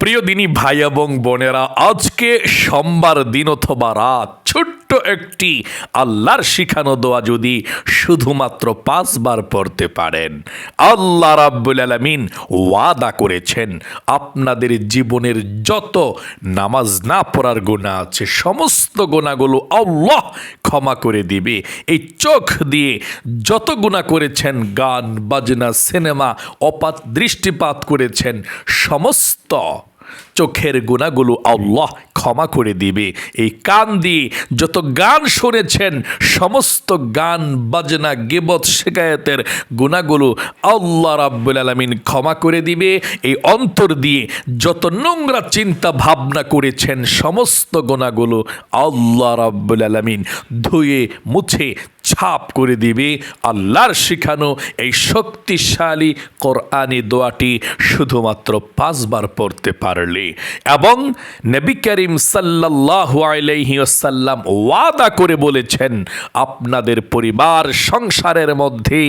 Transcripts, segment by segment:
প্রিয় দিনী ভাই এবং বোনেরা আজকে সোমবার দিন অথবা রাত ছোট্ট একটি আল্লাহর শিখানো দোয়া যদি শুধুমাত্র পাঁচবার পড়তে পারেন। আল্লাহ রাব্বুল আলামিন ওয়াদা করেছেন, আপনাদের জীবনের যত নামাজ না পড়ার গুণা আছে, সমস্ত গুণাগুলো আল্লাহ ক্ষমা করে দিবে। এই চোখ দিয়ে যত গুণা করেছেন, গান, বাজনা, সিনেমা, অপাত দৃষ্টিপাত করেছেন, সমস্ত চোখের গুণাগুলো আল্লাহ ক্ষমা করে দিবে। এই কান দিয়ে যত গান শুনেছেন, সমস্ত গান, বাজনা, গেবত শেখায়তের গুণাগুলো আল্লাহ রাব্বুল আলমিন ক্ষমা করে দিবে। এই অন্তর দিয়ে যত নোংরা চিন্তা ভাবনা করেছেন, সমস্ত গুণাগুলো আল্লাহ রাব্বুল আলমিন ধুয়ে, মুছে ছাপ করে দিবে। আল্লাহর শিখানো এই শক্তিশালী কোরআনি দোয়াটি শুধুমাত্র পাঁচবার পড়তে পারলে। এবং নবী করিম সাল্লাহ আলহি আসাল্লাম ওয়াদা করে বলেছেন, আপনাদের পরিবার সংসারের মধ্যে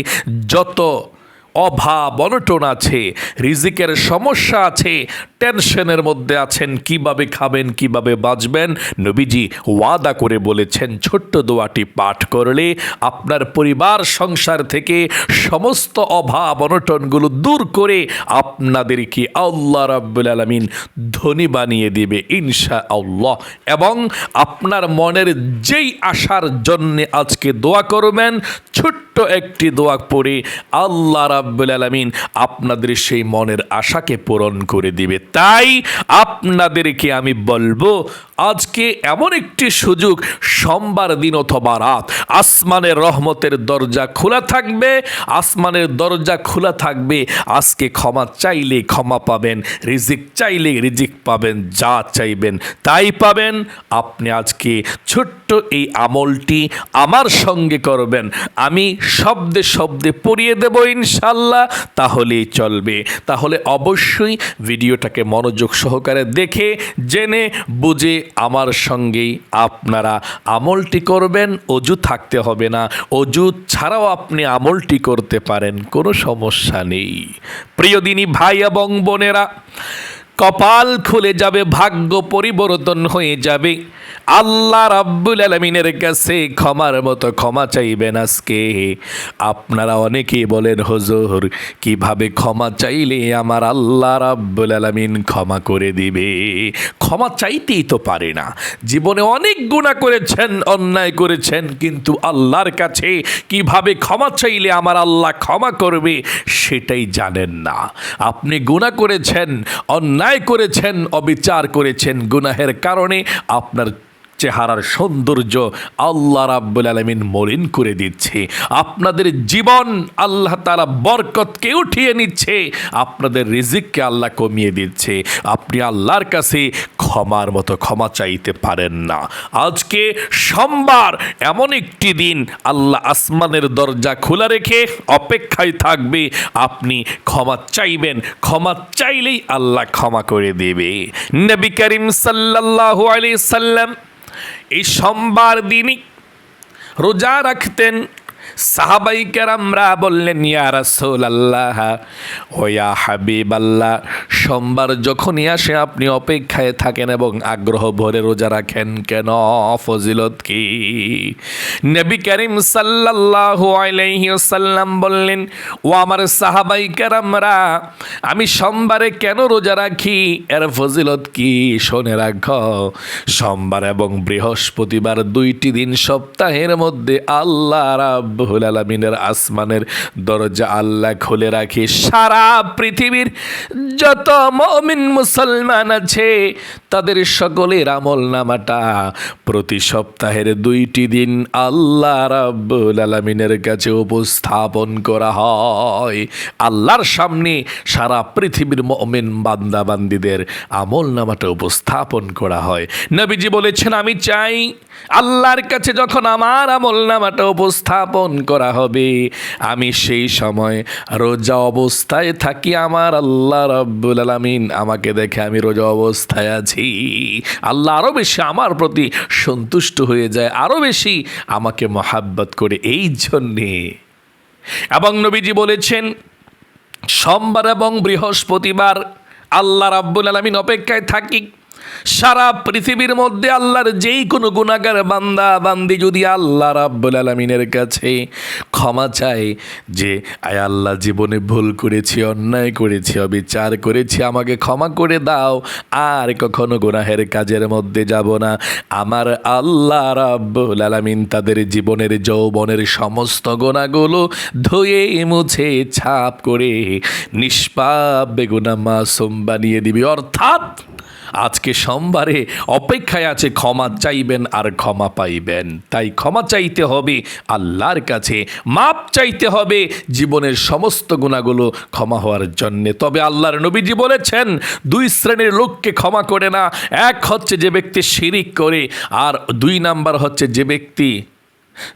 যত অভাব, অনটন আছে, রিজিকের সমস্যা আছে, টেনশনের মধ্যে আছেন, কীভাবে খাবেন, কীভাবে বাঁচবেন? নবীজি ওয়াদা করে বলেছেন, ছোট্ট দোয়াটি পাঠ করলে আপনার পরিবার, সংসার থেকে সমস্ত অভাব, অনটনগুলো দূর করে আপনাদেরকে আল্লাহ রাব্বুল আলমিন ধনী বানিয়ে দেবে ইনশা আল্লাহ এবং আপনার মনের যেই আশার জন্যে আজকে দোয়া করবেন, ছোট্ট একটি দোয়া পড়ে আল্লাহ রাব্বুল আলমিন আপনাদের সেই মনের আশাকে পূরণ করে দিবে। তাই আপনাদেরকে আমি বলব আজকে এমন একটি সুযোগ, সোমবার দিন অথবা রাত। আসমানের রহমতের দরজা খোলা থাকবে, আসমানের দরজা খোলা থাকবে। আজকে ক্ষমা চাইলে ক্ষমা পাবেন, রিজিক চাইলে রিজিক পাবেন, যা চাইবেন তাই পাবেন। আপনি আজকে ছোট্ট এই আমলটি আমার সঙ্গে করবেন। আমি শব্দে শব্দে পড়িয়ে দেব ইনশাল্লাহ তাহলেই চলবে। তাহলে অবশ্যই ভিডিওটাকে মনোযোগ সহকারে দেখে, জেনে, বুঝে আমার সঙ্গেই আপনারা আমলটি করবেন, অজু থাকতে হবে না। অজু ছাড়াও আপনি আমলটি করতে পারেন, কোনো সমস্যা নেই। প্রিয়দিনী ভাই এবং বোনেরা, কপাল খুলে যাবে, ভাগ্য পরিবর্তন হয়ে যাবে। আল্লাহ রাব্বুল আলমিনের কাছে ক্ষমার মতো ক্ষমা চাইবেন আজকে। আপনারা অনেকেই বলেন, হুজুর, কীভাবে ক্ষমা চাইলে আমার আল্লাহ রাব্বুল আলমিন ক্ষমা করে দিবে? ক্ষমা চাইতেই তো পারে না। জীবনে অনেক গুণা করেছেন, অন্যায় করেছেন, কিন্তু আল্লাহর কাছে কীভাবে ক্ষমা চাইলে আমার আল্লাহ ক্ষমা করবে, সেটাই জানেন না। আপনি গুণা করেছেন, অন্যায় করেছেন, অবিচার করেছেন, গুনাহের কারণে আপনার চেহারার সৌন্দর্য আল্লাহ রাব্বুল আলমিন মলিন করে দিচ্ছে। আপনাদের জীবন আল্লাহ তালা বরকতকে উঠিয়ে নিচ্ছে। আপনাদের রিজিককে আল্লাহ কমিয়ে দিচ্ছে। আপনি আল্লাহর কাছে ক্ষমার মতো ক্ষমা চাইতে পারেন না। আজকে সোমবার, এমন একটি দিন আল্লাহ আসমানের দরজা খোলা রেখে অপেক্ষায় থাকবে। আপনি ক্ষমা চাইবেন। ক্ষমা চাইলেই আল্লাহ ক্ষমা করে দেবে। নবী করিম সাল্লাল্লাহু আলাইহি সাল্লাম এই সোমবার দিনই রোজা রাখতেন সাহাবাই কেরামরা বললেন, ইয়া রাসূল আল্লাহ ওয়া হাবিব আল্লাহ সোমবার যখনই আসে আপনি অপেক্ষায় থাকেন এবং আগ্রহ ভরে রোজা রাখেন কেন? ফজিলত কি? নবী করিম সাল্লাল্লাহু আলাইহি ওয়াসাল্লাম বললেন, ও আমার সাহাবাই কেরামরা, আমি সোমবারে কেন রোজা রাখি? এর ফজিলত কি? শোনে রাখ, সোমবার এবং বৃহস্পতিবার দুইটি দিন সপ্তাহের মধ্যে আল্লাহ রাব্বুল আলামিনের আসমানের দরজা আল্লাহ খুলে রাখে। সারা পৃথিবীর যত মমিন মুসলমান আছে, তাদের সকলের আমল নামাটা প্রতি সপ্তাহের দুইটি দিন আল্লাহ রাব্বুল আলামিনের কাছে উপস্থাপন করা হয়। আল্লাহর সামনে সারা পৃথিবীর মমিন বান্দাবান্দিদের আমল নামাটা উপস্থাপন করা হয়। নবীজি বলেছেন, আমি চাই আল্লাহর কাছে যখন আমার আমল নামাটা উপস্থাপন করা হবে। আমি সেই সময় রোজা অবস্থায় থাকি আমার আল্লাহ রব্বুল আলমিন। আমাকে দেখে আমি রোজা অবস্থায় আছি। আল্লাহ আরও বেশি আমার প্রতি সন্তুষ্ট হয়ে যায় আরও বেশি আমাকে মহাব্বত করে। এই জন্যে। এবং নবীজি বলেছেন, সোমবার এবং বৃহস্পতিবার আল্লাহ রাব্বুল আলমিন অপেক্ষায় থাকি। সারা পৃথিবীর মধ্যে আল্লাহর যেই কোনো গুণাগার বান্দা, বান্দি যদি আল্লাহ রাব্বুল আলমিনের কাছে ক্ষমা চায় যে, আয় আল্লাহ, জীবনে ভুল করেছি, অন্যায় করেছি, অবিচার করেছি, আমাকে ক্ষমা করে দাও, আর কখনো গুনাহের কাজের মধ্যে যাব না। আমার আল্লাহ রাব্বুল আলামিন তাদের জীবনের যৌবনের সমস্ত গোনাগুলো ধুয়ে, মুছে, ছাপ করে নিষ্পাপ বেগুনা মাসুম বানিয়ে দিবি। অর্থাৎ আজকে সোমবারে অপেক্ষায় আছে, ক্ষমা চাইবেন আর ক্ষমা পাইবেন। তাই ক্ষমা চাইতে হবে আল্লাহর কাছে, মাপ চাইতে হবে জীবনের সমস্ত গুণাগুলো ক্ষমা হওয়ার জন্যে। তবে আল্লাহর নবীজি বলেছেন, দুই শ্রেণির লোককে ক্ষমা করে না, এক হচ্ছে যে ব্যক্তি শিরিক করে, আর দুই নাম্বার হচ্ছে যে ব্যক্তি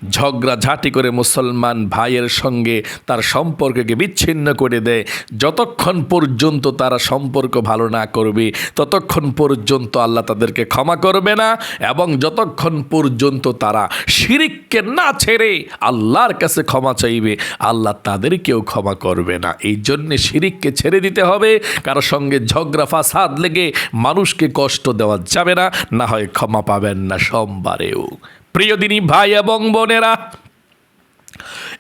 ঝগড়া ঝাঁটি করে মুসলমান ভাইয়ের সঙ্গে তার সম্পর্ককে বিচ্ছিন্ন করে দেয়। যতক্ষণ পর্যন্ত তারা সম্পর্ক ভালো না করবে, ততক্ষণ পর্যন্ত আল্লাহ তাদেরকে ক্ষমা করবে না এবং যতক্ষণ পর্যন্ত তারা শিরিককে না ছেড়ে আল্লাহর কাছে ক্ষমা চাইবে, আল্লাহ তাদেরকেও ক্ষমা করবে না। এই জন্যে শিরিককে ছেড়ে দিতে হবে। কারও সঙ্গে ঝগড়া, ফাসাদ লেগে মানুষকে কষ্ট দেওয়া যাবে না না হয় ক্ষমা পাবেন না, সোমবারেও। প্রিয় দিনী ভাই এবং বোনেরা,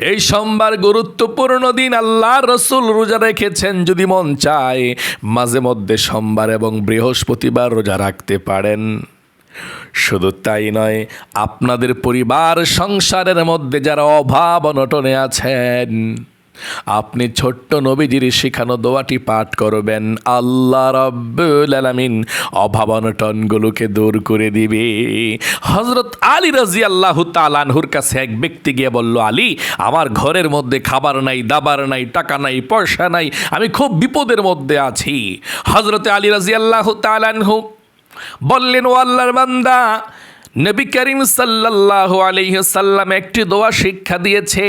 এই সোমবার গুরুত্বপূর্ণ দিন আল্লাহ রসুল রোজা রেখেছেন যদি মন চায়, মাঝে মধ্যে সোমবার এবং বৃহস্পতিবার রোজা রাখতে পারেন। শুধু তাই নয়, আপনাদের পরিবার, সংসারের মধ্যে যারা অভাব অনটনে আছেন আপনি ছোট্ট নবীজির শেখানো দোয়াটি পাঠ করবেন। আল্লাহ রব্বুল আলামিন অভাব অনটনগুলোকে দূর করে দিবে। হজরত আলী রাজি আল্লাহ তালানহুর কাছে এক ব্যক্তি গিয়ে বলল, আলী, আমার ঘরের মধ্যে খাবার নাই, দাবার নাই, টাকা নাই, পয়সা নাই, আমি খুব বিপদের মধ্যে আছি। হজরতে আলী রাজি আল্লাহ তালানহু বললেন, ও আল্লাহর বান্দা নবী করিম সাল্লাহ আলহ্লাম একটি দোয়া শিক্ষা দিয়েছে,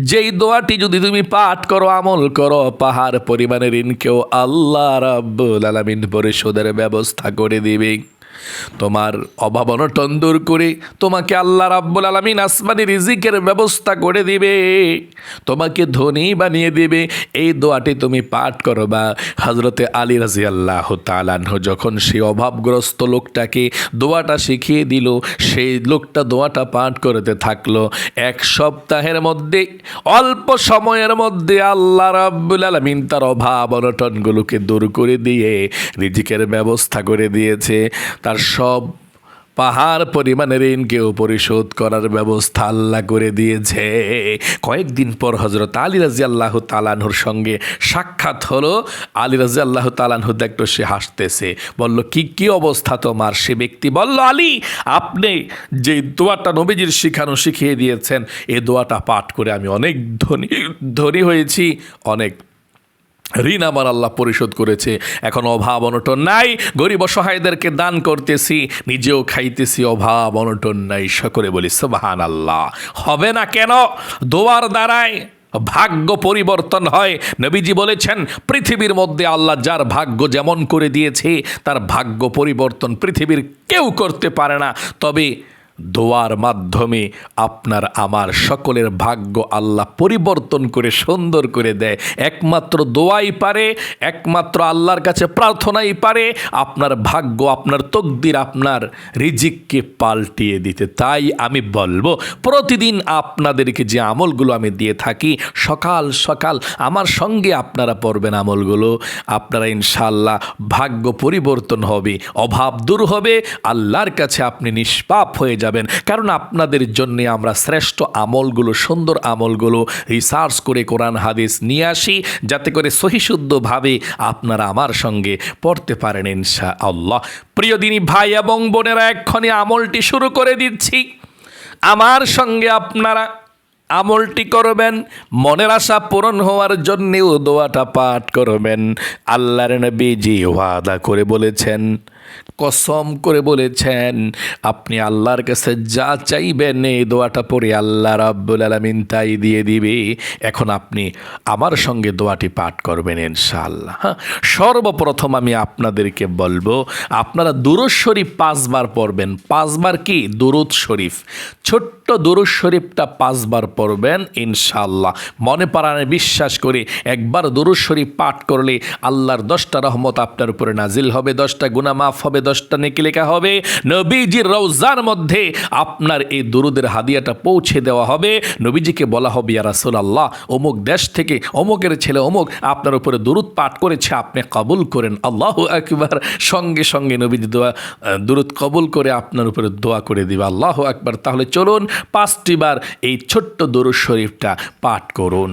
যেই দোয়াটি যদি তুমি পাঠ করো, আমল করো, পাহাড় পরিমাণের ঋণকেও আল্লাহ রাব্বুল আলমিন পরিশোধের ব্যবস্থা করে দিবে। তোমার অভাব অনটন দূর করে তোমাকে আল্লাহ রাব্বুল আলামিন আসমানি রিজিকের ব্যবস্থা করে দিবে। তোমাকে ধনী বানিয়ে দিবে। এই দোয়াটি তুমি পাঠ করো বা হজরতে আলী রাজি আল্লাহ তালানহ যখন সেই অভাবগ্রস্ত লোকটাকে দোয়াটা শিখিয়ে দিল, সেই লোকটা দোয়াটা পাঠ করতে থাকল। এক সপ্তাহের মধ্যে, অল্প সময়ের মধ্যে আল্লাহ রাব্বুল আলামিন তার অভাব অনটনগুলোকে দূর করে দিয়ে রিজিকের ব্যবস্থা করে দিয়েছে। তার সব পাহাড় পরিমাণের ঋণকেও পরিশোধ করার ব্যবস্থা আল্লাহ করে দিয়েছে। কয়েকদিন পর হজরত আলী রাজি আল্লাহ তালানহুর সঙ্গে সাক্ষাৎ হলো। আলী রাজি আল্লাহ তালানহু দেখল সে হাসতেছে, বলল, কি কি অবস্থা তোমার? সে ব্যক্তি বলল, আলী, আপনি যে দোয়াটা নবীজির শিখানো শিখিয়ে দিয়েছেন, এ দোয়াটা পাঠ করে আমি অনেক ধনী ধনী হয়েছি, অনেক ঋণ আমার আল্লাহ পরিশোধ করেছে। এখন অভাব অনটন নাই, গরিব অসহায়দেরকে দান করতেছি, নিজেও খাইতেছি, অভাব অনটন নাই। সকলে বলি সুবাহান আল্লাহ হবে না কেন? দোয়ার দ্বারায় ভাগ্য পরিবর্তন হয়। নবীজি বলেছেন, পৃথিবীর মধ্যে আল্লাহ যার ভাগ্য যেমন করে দিয়েছে, তার ভাগ্য পরিবর্তন পৃথিবীর কেউ করতে পারে না। তবে দোয়ার মাধ্যমে আপনার, আমার সকলের ভাগ্য আল্লাহ পরিবর্তন করে, সুন্দর করে দেয়। একমাত্র দোয়াই পারে, একমাত্র আল্লাহর কাছে প্রার্থনাই পারে, আপনার ভাগ্য, আপনার তকদির, আপনার রিজিককে পাল্টিয়ে দিতে। তাই আমি বলব, প্রতিদিন আপনাদেরকে যে আমলগুলো আমি দিয়ে থাকি, সকাল সকাল আমার সঙ্গে আপনারা পড়বেন আমলগুলো। আপনারা ইনশাল্লাহ ভাগ্য পরিবর্তন হবে, অভাব দূর হবে, আল্লাহর কাছে আপনি নিষ্পাপ হয়ে যাবেন। কারণ আপনাদের জন্য আমরা শ্রেষ্ঠ আমলগুলো, সুন্দর আমলগুলো রিসার্চ করে কোরআন, হাদিস নিয়ে আসি, যাতে করে সহিশুদ্ধভাবে আপনারা আমার সঙ্গে পড়তে পারেন ইনশা আল্লাহ প্রিয় দিনী ভাই এবং বোনেরা, এক্ষণে আমলটি শুরু করে দিচ্ছি। আমার সঙ্গে আপনারা আমলটি করবেন, মনের আশা পূরণ হওয়ার জন্যেও দোয়াটা পাঠ করবেন। আল্লাহর নবী জি ওয়াদা করে বলেছেন কসম করে বলেছেন, আপনি আল্লাহর কাছে যা চাইবেন এই দোয়াটা পড়ে আল্লাহ রাব্বুল আলমিন তাই দিয়ে দিবে। এখন আপনি আমার সঙ্গে দোয়াটি পাঠ করবেন ইনশাআল্লাহ। হ্যাঁ সর্বপ্রথম আমি আপনাদেরকে বলব, আপনারা দুরুদ শরীফ পাঁচবার পড়বেন। পাঁচবার কি? দুরুদ শরীফ। ছোট্ট দুরুদ শরীফটা পাঁচবার পড়বেন ইনশাআল্লাহ। মনে পারানে বিশ্বাস করে একবার দুরুদ শরীফ পাঠ করলে আল্লাহর দশটা রহমত আপনার উপরে নাজিল হবে। দশটা গুনাহ মাফ হবে, দশটা নেকি লেখা হবে। নবীজির রওজার মধ্যে আপনার এই দুরুদের হাদিয়াটা পৌঁছে দেওয়া হবে। নবীজিকে বলা হবে, ইয়া রাসূল আল্লাহ অমুক দেশ থেকে অমুকের ছেলে অমুক আপনার উপরে দুরুদ পাঠ করেছে, আপনি কবুল করেন। আল্লাহ একবার সঙ্গে সঙ্গে নবীজি দোয়া দুরুদ কবুল করে আপনার উপরে দোয়া করে দিবে। আল্লাহ একবার তাহলে চলুন পাঁচটি বার এই ছোট্ট দরুদ শরীফটা পাঠ করুন।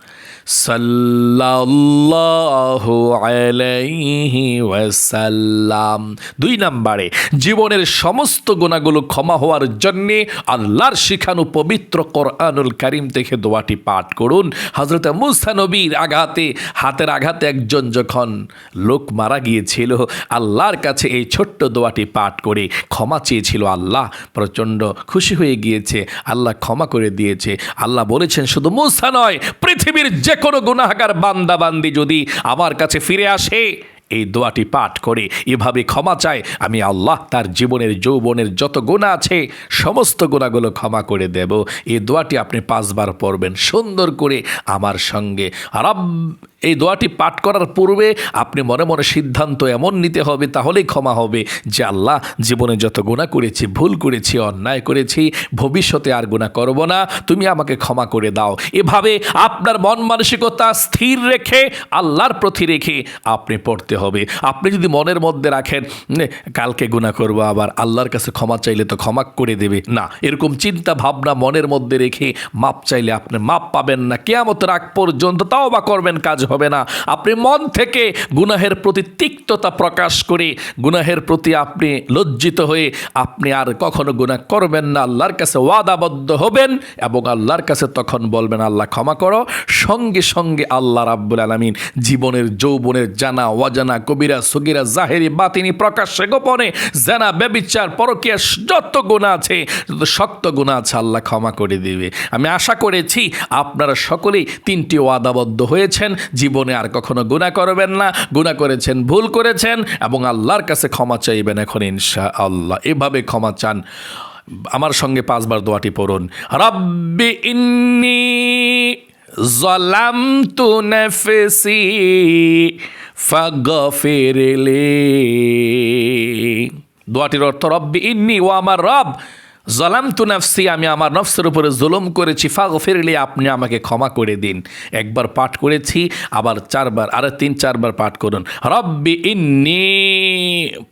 সাল্লাল্লাহু আলাইহি ওয়াসাল্লাম। দুই নম্বরে, জীবনের সমস্ত গুণাগুলো ক্ষমা হওয়ার জন্যে আল্লাহর শিখানো পবিত্র কোরআনুল কারিম থেকে দোয়াটি পাঠ করুন। হজরত মুসা নবীর আঘাতে, হাতের আঘাতে একজন যখন লোক মারা গিয়েছিল, আল্লাহর কাছে এই ছোট্ট দোয়াটি পাঠ করে ক্ষমা চেয়েছিল আল্লাহ। প্রচণ্ড খুশি হয়ে গিয়েছে, আল্লাহ ক্ষমা করে দিয়েছে। আল্লাহ বলেছেন, শুধু মুসা নয়, পৃথিবীর যে কোনো গুনাহগার বান্দাবান্দি যদি আমার কাছে ফিরে আসে, এই দোয়াটি পাঠ করে এভাবে ক্ষমা চায়, আমি আল্লাহ তার জীবনের যৌবনের যত গুণা আছে, সমস্ত গুণাগুলো ক্ষমা করে দেব। এই দোয়াটি আপনি পাঁচবার পড়বেন, সুন্দর করে আমার সঙ্গে। রব এই দোয়াটি পাঠ করার পূর্বে আপনি মনে মনে সিদ্ধান্ত এমন নিতে হবে, তাহলেই ক্ষমা হবে, যে আল্লাহ জীবনে যত গুণা করেছি, ভুল করেছি, অন্যায় করেছি, ভবিষ্যতে আর গুণা করব না, তুমি আমাকে ক্ষমা করে দাও। এভাবে আপনার মন মানসিকতা স্থির রেখে, আল্লাহর প্রতি রেখে আপনি পড়তে হবে। আপনি যদি মনের মধ্যে রাখেন কালকে গুণা করব আবার, আল্লাহর কাছে ক্ষমা চাইলে তো ক্ষমা করে দেবে। না, এরকম চিন্তা ভাবনা মনের মধ্যে রেখে মাপ চাইলে আপনি মাপ পাবেন না। কেয়ামত রাগ পর্যন্ত তাও বা করবেন, কাজ হবে না। আপনি মন থেকে গুনাহের প্রতি তিক্ততা প্রকাশ করে, গুনাহের প্রতি আপনি লজ্জিত হয়ে আপনি আর কখনো গুনাহ করবেন না। আল্লাহর কাছে ওয়াদাবদ্ধ হবেন এবং আল্লাহর কাছে তখন বলবেন, আল্লাহ, ক্ষমা করো। সঙ্গে সঙ্গে আল্লাহ রাব্বুল আলামিন জীবনের যৌবনের জানা, অজানা, কবিরা, সগিরা, জাহেরি, বাতিনি, প্রকাশ্যে, গোপনে, জানা, ব্যবিচার, পরকীয়া, যত গুণা আছে, যত শক্ত গুণা আছে, আল্লাহ ক্ষমা করে দিবে। আমি আশা করেছি আপনারা সকলেই তিনটি ওয়াদাবদ্ধ হয়েছেন। জীবনে আর কখনো গুণা করবেন না। গুণা করেছেন, ভুল করেছেন এবং আল্লাহর কাছে ক্ষমা চাইবেন এখন ইনশা আল্লাহ এভাবে ক্ষমা চান। আমার সঙ্গে পাঁচবার দোয়াটি পড়ুন। রব্বি ইন্নি জলামতু নফসি ফাগফিরলি। দোয়াটির অর্থ রব্বি ইন্নি ও আমার রব। জলাম তু নাফসি, আমি আমার নফসের উপরে জুলুম করেছি ফাগ ফিরলে আপনি আমাকে ক্ষমা করে দিন। একবার পাঠ করেছি, আবার চারবার, আর তিন, চারবার পাঠ করুন। রব্বি ইন্নি,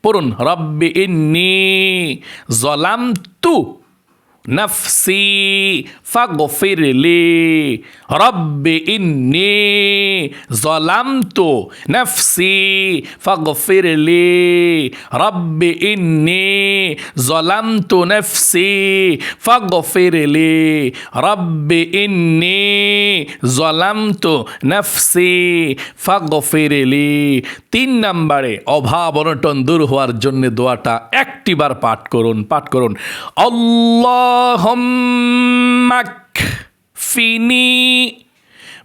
পড়ুন, রব্বি ইন্নি জলাম তু নাফসি ফাগফিরলি রব্বি ইন্নি জলামতু নাফসি ফাগফিরলি রব্বি ইন্নি জলামতু নাফসি ফাগফিরলি রব্বি ইন্নি জলামতু নাফসি ফাগফিরলি তিন নম্বরে অভাব অনটন দূর হওয়ার জন্য দোয়াটা একটিবার পাঠ করুন পাঠ করুন। আল্লাহ اللهم اكفني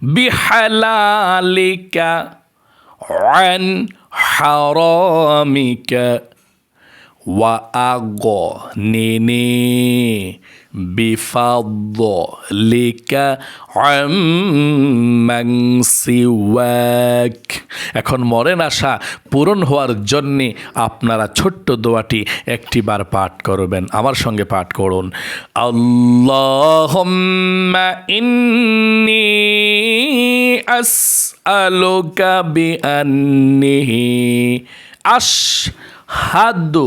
بحلالك عن حرامك وأغنني بفضلك عمن سواك এখন মরেন আশা পূরণ হওয়ার জন্যে আপনারা ছোট্ট দোয়াটি একটিবার পাঠ করবেন আমার সঙ্গে পাঠ করুন আল্লাহুম্মা ইন্নি আসআলুকা বিআন্নিহি আশহাদু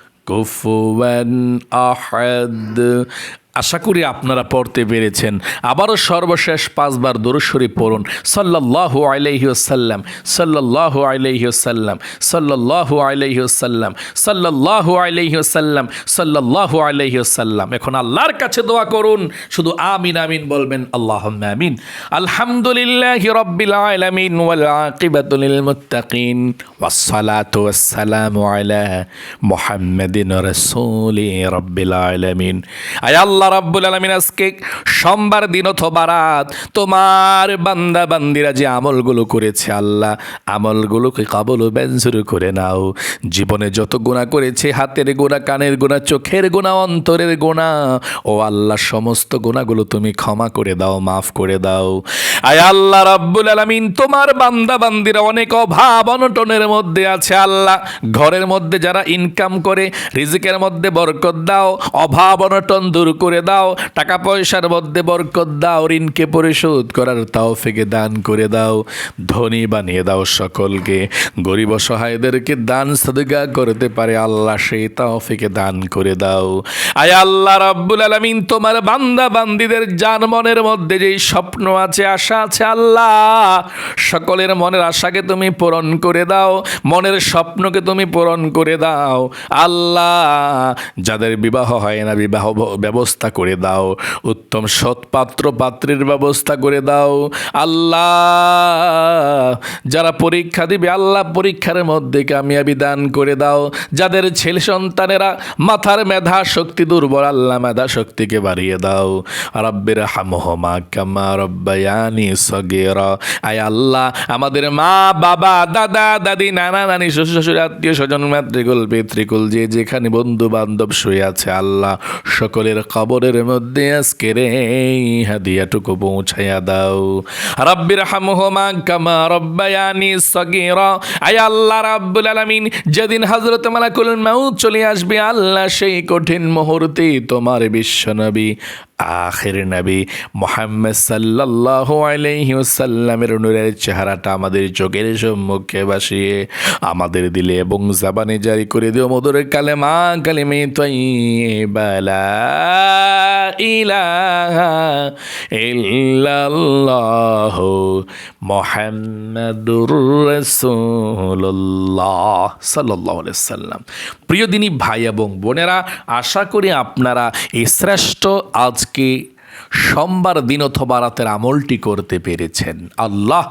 كفوا أحد আশা করি আপনারা পড়তে পেরেছেন। আবারও সর্বশেষ পাঁচবার দরুশরী পড়ুন। ওয়াসাল্লাম, সাল্লাল্লাহু আলাইহি ওয়াসাল্লাম, সাল্লাল্লাহু আলাইহি ওয়াসাল্লাম, সাল্লাল্লাহু আলাইহি ওয়াসাল্লাম এখন আল্লাহর কাছে দোয়া করুন। শুধু আমিন আমিন বলবেন আল্লাহ আমিন। আলহামদুলিল্লাহ রাব্বিল আলামিন ওয়াল মুত্তাকিন। ওয়াস সালামু আলা মুহাম্মাদিন রাসূলি রাব্বিল আলামিন। আয় আল্লাহ রাব্বুল আলামিন আজকে সোমবার দিন অথবা রাত তোমার বান্দা বান্দিরা যে আমলগুলো করেছে আল্লাহ, আমলগুলোকে কাবল ব্যঞ্জুর করে নাও। জীবনে যত গুণা করেছে, হাতের গোনা কানের গোনা চোখের গোনা অন্তরের গোনা ও আল্লাহ সমস্ত গুণাগুলো তুমি ক্ষমা করে দাও, মাফ করে দাও। আয় আল্লাহ রাব্বুল আলামিন, তোমার বান্দা বান্দিরা অনেক অভাব অনটনের মধ্যে আছে আল্লাহ। ঘরের মধ্যে যারা ইনকাম করে, রিজিকের মধ্যে বরকত দাও, অভাব অনটন দূর করে দাও, টাকা পয়সার মধ্যে বরকত দাও, ঋণকে পরিশোধ করার তাওফিকে দান করে দাও, ধনী বানিয়ে দাও সকলকে, গরিব অসহায়দেরকে দান সদগা করতে পারে আল্লাহ, সেই তাওফিকে দান করে দাও। আয় আল্লাহ রাব্বুল আলামিন, তোমার বান্দা বান্দিদের জান মনের মধ্যে যেই স্বপ্ন আছে, আশা আছে আল্লাহ, সকলের মনের আশাকে তুমি পূরণ করে দাও, মনের স্বপ্নকে তুমি পূরণ করে দাও। আল্লাহ, যাদের বিবাহ হয় না, বিবাহ ব- ব্যবস্থা করে দাও। উত্তম সৎপাত্র পাত্রের ব্যবস্থা করে দাও। আল্লাহ, যারা পরীক্ষা দিবে, আল্লাহ পরীক্ষার মধ্যে কামিয়াবি দান করে দাও। যাদের ছেলে সন্তানেরা মাথার মেধা শক্তি দুর্বল, আল্লাহ মেধা শক্তিকে বাড়িয়ে দাও। রব্বের হামহমা কামা রব্বায়ানি সগেরা। আয় আল্লাহ, আমাদের মা, বাবা, দাদা, দাদি, নানা, নানি, শ্বশুর শ্বশুর আত্মীয় স্বজন, মাতৃকুল, পিতৃকুল, যে যেখানে বন্ধু বান্ধব শুয়ে আছে, আল্লাহ সকলের কবরের মধ্যে আজকের এই হাদিয়াটুকু পৌঁছাইয়া দাও। রব্বির হামহমা কামা রব্বায়ানি সগির। আয় আল্লাহ রাব্বুল আলামিন, যেদিন হযরত মালাকুল মাউত চলে আসবে, আল্লাহ সেই কঠিন মুহূর্তে তোমার বিশ্বনবী আখের নবী মোহাম্মদ সাল্লাল্লাহু আলাইহি ওয়াসাল্লামের নূরের চেহারাটা আমাদের চোখের সম্মুখে বাসিয়ে আমাদের দিলে এবং জাবানে জারি করে দিও, মধুর কালেমা, কালিমে তাইয়্যিবা লা ইলাহা ইল্লাল্লাহ মুহাম্মাদুর সাল্লাল্লাহু সাল্লাম প্রিয় দিনী ভাই এবং বোনেরা, আশা করি আপনারা এই শ্রেষ্ঠ আজকে সোমবার দিন অথবা রাতের আমলটি করতে পেরেছেন। আল্লাহ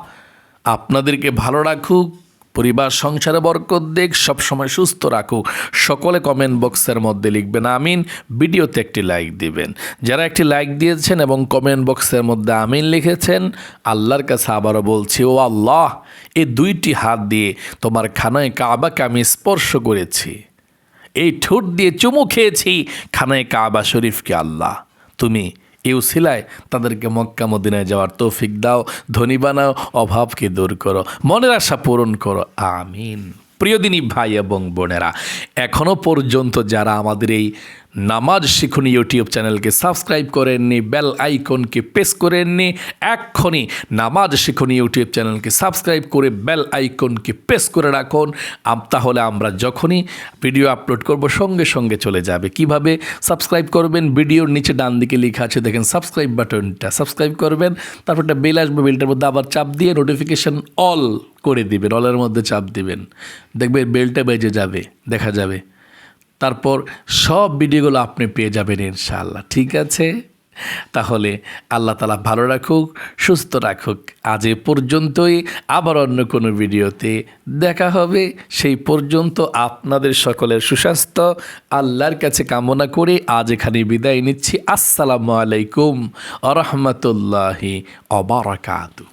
আপনাদেরকে ভালো রাখুক, পরিবার, সংসারে বরকত দেখ, সবসময় সুস্থ রাখুক। সকলে কমেন্ট বক্সের মধ্যে লিখবেন আমিন, ভিডিওতে একটি লাইক দিবেন। যারা একটি লাইক দিয়েছেন এবং কমেন্ট বক্সের মধ্যে আমিন লিখেছেন, আল্লাহর কাছে আবারও বলছি, ও আল্লাহ, এই দুইটি হাত দিয়ে তোমার খানায় কাবাকে আমি স্পর্শ করেছি। এই ঠোঁট দিয়ে চুমু খেয়েছি, খানায় কাবা শরীফকে আল্লাহ। তুমি এই উসিলায় তাদেরকে মক্কা মদিনায় যাওয়ার তৌফিক দাও, ধনী বানাও, অভাবকে দূর করো, মনের আশা পূরণ করো, আমিন। প্রিয়দিনী ভাই এবং বোনেরা এখনও পর্যন্ত যারা আমাদের এই নামাজ শিখুন ইউটিউব চ্যানেলকে সাবস্ক্রাইব করেননি বেল আইকনকে প্রেস করেননি এক্ষুনি নামাজ শিখুন ইউটিউব চ্যানেলকে সাবস্ক্রাইব করে বেল আইকনকে প্রেস করে রাখুন। তাহলে আমরা যখনই ভিডিও আপলোড করব, সঙ্গে সঙ্গে চলে যাবে। কীভাবে? সাবস্ক্রাইব করবেন, ভিডিওর নিচে ডান দিকে লেখা আছে, দেখেন সাবস্ক্রাইব বাটনটা, সাবস্ক্রাইব করবেন, তারপর একটা বেল আসবে, বেলটার মধ্যে আবার চাপ দিয়ে নোটিফিকেশন অল করে দিবেন অলের মধ্যে চাপ দিবেন। দেখবেন বেলটা বেজে যাবে, দেখা যাবে। তারপর সব ভিডিওগুলো আপনি পেয়ে যাবেন ইনশাআল্লাহ, ঠিক আছে? তাহলে আল্লাহ তালা ভালো রাখুক, সুস্থ রাখুক। আজ এ পর্যন্তই, আবার অন্য কোনো ভিডিওতে দেখা হবে। সেই পর্যন্ত আপনাদের সকলের সুস্বাস্থ্য, আল্লাহর কাছে কামনা করে আজ এখানে বিদায় নিচ্ছি। আসসালামু আলাইকুম আ রহমতুল্লাহি অবরাকাতু